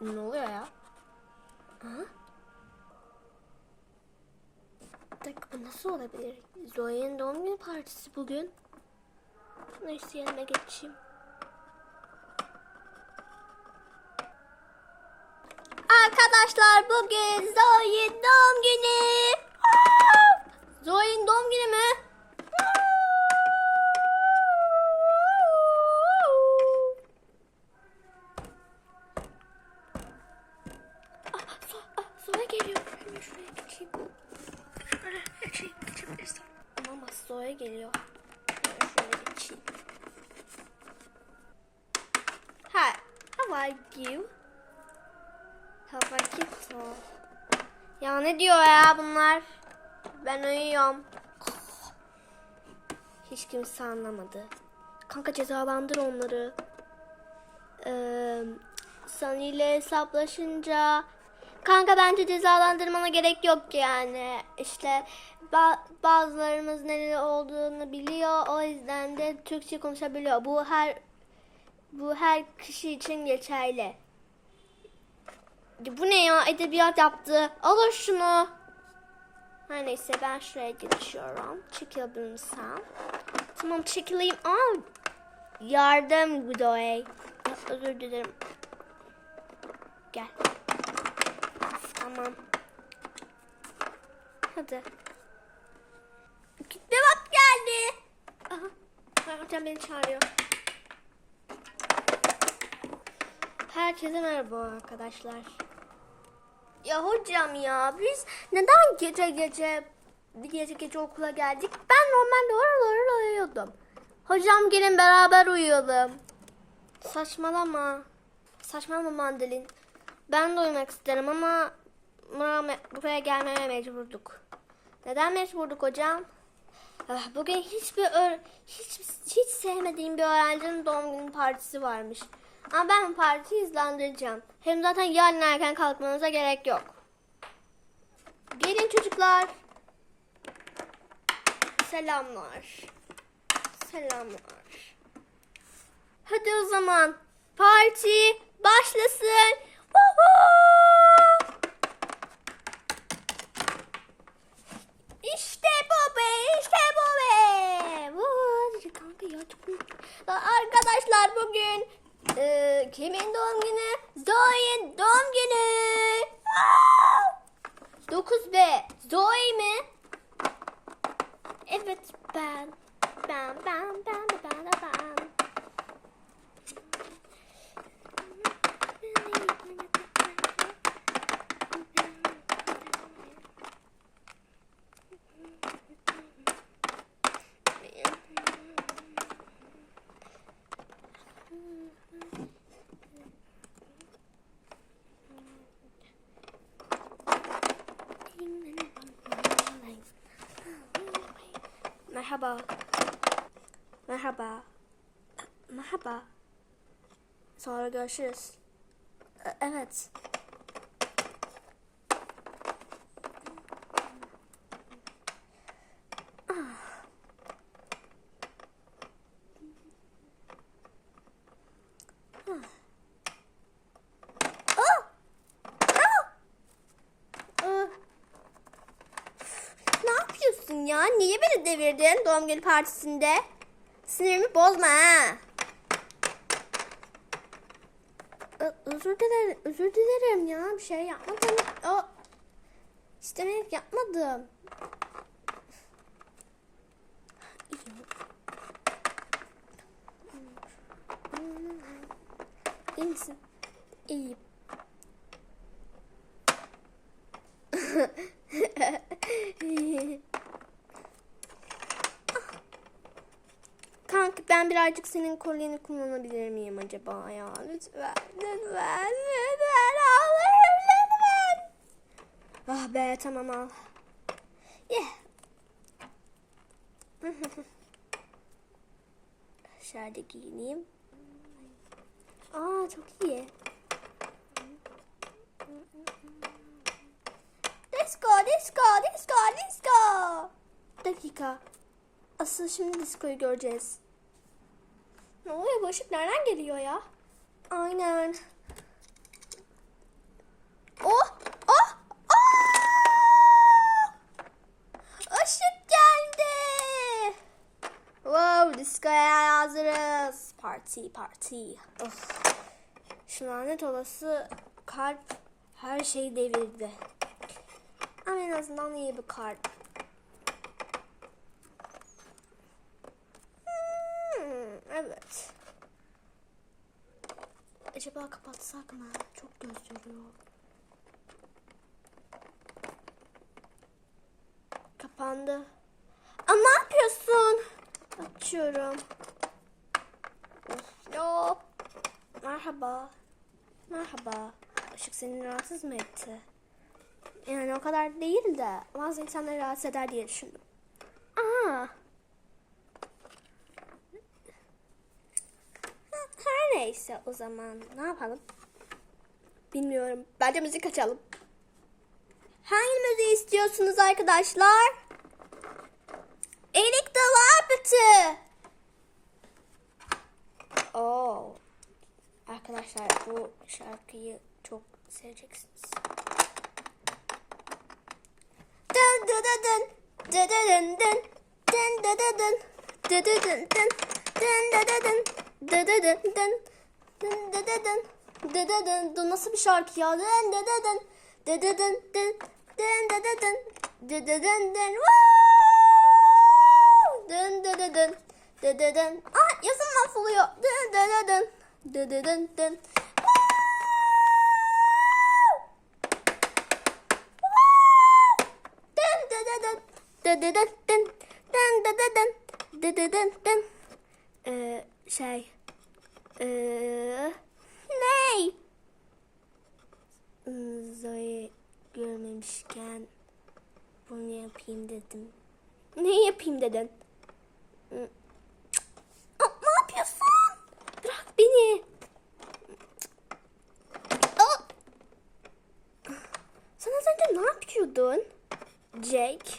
Ne oluyor ya? Aha. Bir dakika bu nasıl olabilir? Zoe'nin doğum günü partisi bugün. Neyse yerine geçeyim. Arkadaşlar bugün Zoe'nin doğum günü. Zoe'nin doğum günü mü? Ah, Zo- ah, Zoe geliyor. Hemen şuraya geçeyim. Şuraya geçeyim. Geçebilirsem. Ama Zoe geliyor. Geçeyim. Hi. How are you? How are you? Ya ne diyor ya bunlar? Ben uyuyorum. Hiç kimse anlamadı. Kanka cezalandır onları. Ee, Sunny ile hesaplaşınca kanka bence cezalandırmana gerek yok yani. İşte ba- bazılarımız nerede olduğunu biliyor. O yüzden de Türkçe konuşabiliyor. Bu her bu her kişi için geçerli. Bu ne ya? Edebiyat yaptı. Alın şunu. Her neyse ben şuraya geçiyorum. Çekilebilir misin? Tamam çekileyim. Aa, yardım Gudoy. Özür dilerim. Gel. Tamam. Hadi. Bak geldi. Aha. Hocam beni çağırıyor. Herkese merhaba arkadaşlar. Ya hocam ya biz neden gece gece gece gece okula geldik? Ben normalde oral oral uyuyordum. Hocam gelin beraber uyuyalım. Saçmalama. Saçmalama mandalin. Ben de uyumak isterim ama buraya, gelmeye mecburduk. Neden mecburduk hocam? Ah, Bugün hiçbir hiç hiç sevmediğim bir öğrencinin doğum günü partisi varmış. Ama ben bu partiyi izlendireceğim. Hem zaten yarın erken kalkmanıza gerek yok. Gelin çocuklar. Selamlar. Selamlar. Hadi o zaman parti başlasın. Woohoo! İşte bu be, işte bu be. Vay, kanka ya çok mutluyum. Arkadaşlar bugün e, kimin doğum günü? Zoe'nin doğum günü. Aa! 9B. Zoe mi? Evet ben. Ben, ben, ben, ben, ben, ben. Merhaba. Merhaba. Merhaba. Sonra görüşürüz. E- Evet. Ah! Ah! Ah! Ne yapıyorsun ya? Niye beni devirdin doğum günü partisinde? Sinirimi bozma ha. Özür dilerim, özür dilerim ya. Bir şey yapmadım. O istemek yapmadım. İyi misin? İyiyim. Kanka ben birazcık senin kolyeni kullanabilir miyim acaba ya? Lütfen, lütfen, lütfen. Allah'ım lütfen. Ah be tamam al. Yeah. Şöyle giyineyim. Aa çok iyi. Disco, disco, disco, disco. Dakika. Asıl şimdi diskoyu göreceğiz. Ne oluyor bu ışık nereden geliyor ya? Aynen. Oh! Oh! Oh! Işık geldi. Wow, diskoya hazırız. Parti, parti. Of. Şu lanet olası kalp her şeyi devirdi. Ama en azından iyi bir kalp. Evet. Acaba kapatsak mı? Çok göz yoruyor. Kapandı. Aa, ne yapıyorsun? Açıyorum. Ya. Merhaba. Merhaba. Işık seni rahatsız mı etti? Yani o kadar değil de bazı insanları rahatsız eder diye düşündüm. Aa. Her neyse o zaman ne yapalım? Bilmiyorum. Bence müzik açalım. Hangi müziği istiyorsunuz arkadaşlar? Erik Dalar Bütü. Oo. Arkadaşlar bu şarkıyı çok seveceksiniz. Dın dın dın dın dın dın dın dın dın dın dın dın dın dın dın dın dın dın dın Dın dededin. Dededin. Dın nasıl bir şarkı ya? Dın dededin. Dededin. Dın. Dın dededin. Dededin. Dın. Dın dededin. Dededin. Aa yazım mahvoluyor. Dın dededin. Dededin. Dın. Dededin. Dın. Dın dededin. Dededin. Dın. Ee, şey ee, ney? Hmm, Zoe görmemişken bunu yapayım dedim. Ne yapayım dedin? Aa, ne yapıyorsun? Bırak beni. Sen az önce ne yapıyordun? Jake.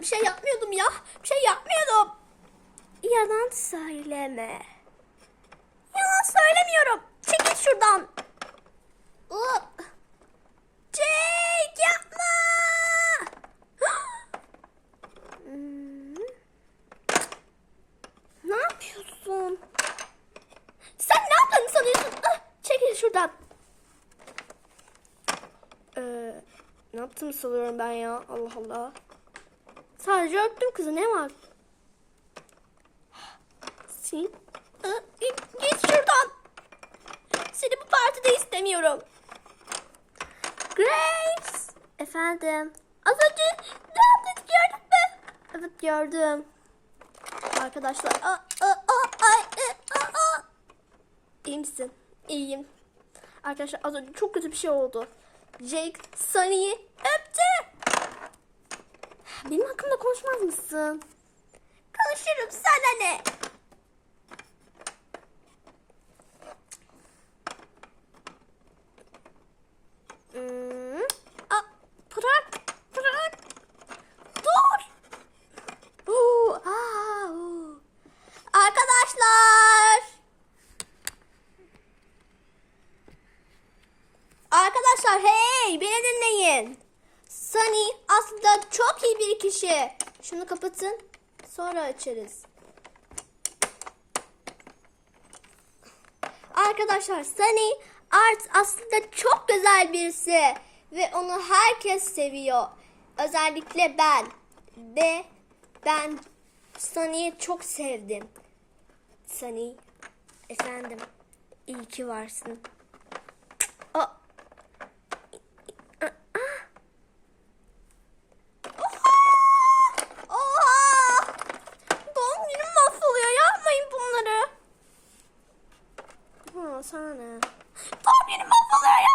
Bir şey yapmıyordum ya. Bir şey yapmıyordum. Yalan söyleme. Söylemiyorum. Çekil şuradan. Jake yapma. Ne yapıyorsun? Sen ne yaptığını sanıyorsun? Ah, çekil şuradan. Ee, ne yaptığımı sanıyorum ben ya. Allah Allah. Sadece öptüm kızı ne var? Sen Aa, git, git şuradan. Seni bu partide istemiyorum. Grace. Efendim. Az önce ne yaptın gördün mü? Evet gördüm. Arkadaşlar. Aa, aa, aa, ay, aa, aa. İyi misin? İyiyim. Arkadaşlar az önce çok kötü bir şey oldu. Jake Sunny'yi öptü. Benim hakkımda konuşmaz mısın? Konuşurum sana ne? Hmm. Aa, bırak, bırak. Dur. Oo, aa, oo. Arkadaşlar. Arkadaşlar hey dinleyin. Sunny aslında çok iyi bir kişi. Şunu kapatın. Sonra açarız. Arkadaşlar Sunny Art aslında çok güzel birisi. Ve onu herkes seviyor. Özellikle ben. Ve ben Sunny'yi çok sevdim. Sunny efendim iyi ki varsın. alsana. Tam benim ablalara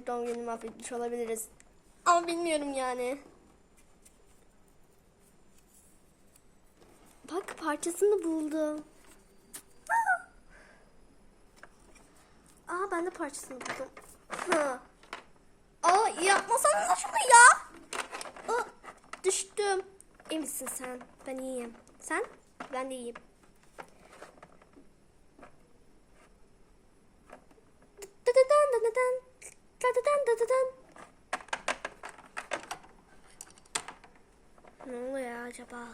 birazcık doğum gününü mahvetmiş olabiliriz. Ama bilmiyorum yani. Bak parçasını buldum. Aa, ben de parçasını buldum. Ha. Aa yapmasana şunu ya. Aa, düştüm. İyi misin sen? Ben iyiyim. Sen? Ben de iyiyim. Acaba?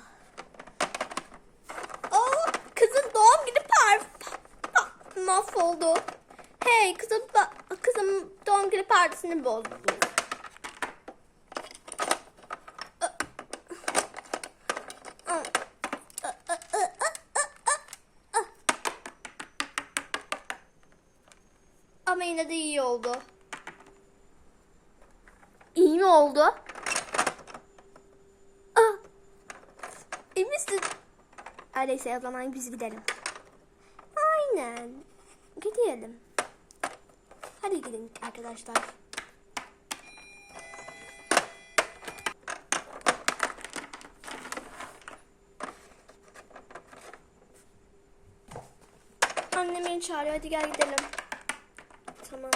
Aa, kızın doğum günü par pa- mahvoldu. Hey kızım kızım doğum günü partisini bozdu. Ama yine de iyi oldu. İyi mi oldu? Ah. İyi misin? Öyleyse o zaman biz gidelim. Aynen. Gidelim. Hadi gidin arkadaşlar. Annem beni çağırıyor. Hadi gel gidelim. Tamam.